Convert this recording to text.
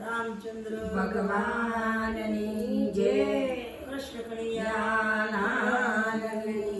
રામચંદ્ર ભગવાનની જય કૃષ્ણ કનૈયા જ્ઞાનાનંદની